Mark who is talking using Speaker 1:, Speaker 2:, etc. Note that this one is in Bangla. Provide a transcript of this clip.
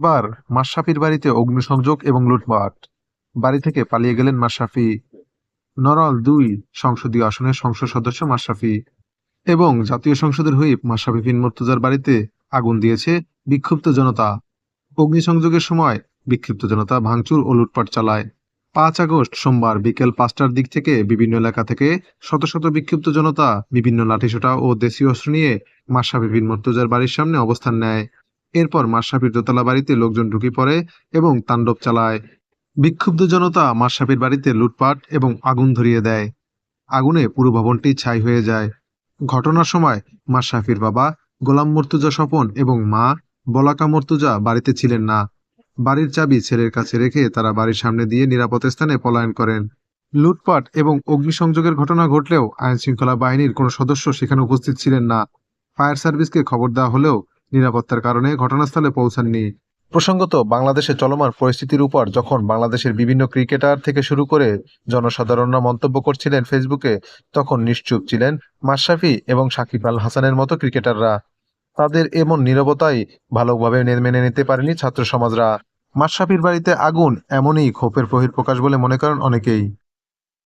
Speaker 1: এবার মাশরাফির বাড়িতে অগ্নিসংযোগ এবং লুটপাট। বাড়ি থেকে পালিয়ে গেলেন মাশরাফি। নরল দুই সংসদীয় আসনের সংসদ সদস্য মাশরাফি এবং জাতীয় সংসদের হুইপ মাশরাফি বিন মুর্তজার বাড়িতে আগুন দিয়েছে বিক্ষুব্ধ জনতা। অগ্নিসংযোগের সময় বিক্ষিপ্ত জনতা ভাঙচুর ও লুটপাট চালায়। পাঁচ আগস্ট সোমবার বিকেল পাঁচটার দিক থেকে বিভিন্ন এলাকা থেকে শত শত বিক্ষিপ্ত জনতা বিভিন্ন লাঠিসোঁটা ও দেশীয় অস্ত্র নিয়ে মাশরাফি বিন মুর্তজার বাড়ির সামনে অবস্থান নেয়। এরপর মাশরাফির দোতলা বাড়িতে লোকজন ঢুকে পড়ে এবং তাণ্ডব চালায়। বিক্ষুব্ধ জনতা মাশরাফির বাড়িতে লুটপাট এবং আগুন ধরিয়ে দেয়। আগুনে পুরো ভবনটি ছাই হয়ে যায়। ঘটনার সময় মাশরাফির বাবা, গোলাম মর্তুজা স্বপন এবং মা, বলাকা মর্তুজা বাড়িতে ছিলেন না। বাড়ির চাবি ছেলের কাছে রেখে তারা বাড়ির সামনে দিয়ে নিরাপদ স্থানে পলায়ন করেন। লুটপাট এবং অগ্নিসংযোগের ঘটনা ঘটলেও আইন শৃঙ্খলা বাহিনীর কোনো সদস্য সেখানে উপস্থিত ছিলেন না। ফায়ার সার্ভিসকে খবর দেওয়া হলেও নিরাপত্তার কারণে ঘটনাস্থলে পৌঁছাননি। প্রসঙ্গত, বাংলাদেশে চলমান পরিস্থিতির উপর যখন বাংলাদেশের বিভিন্ন ক্রিকেটার থেকে শুরু করে জনসাধারণরা মন্তব্য করছিলেন ফেসবুকে, তখন নিশ্চুপ ছিলেন মাশরাফি এবং সাকিব আল হাসানের মতো ক্রিকেটাররা। তাদের এমন নীরবতাই ভালোভাবে মেনে নিতে পারেনি ছাত্র সমাজরা। মাশরাফির বাড়িতে আগুন এমনই ক্ষোভের বহিঃপ্রকাশ বলে মনে করেন অনেকেই।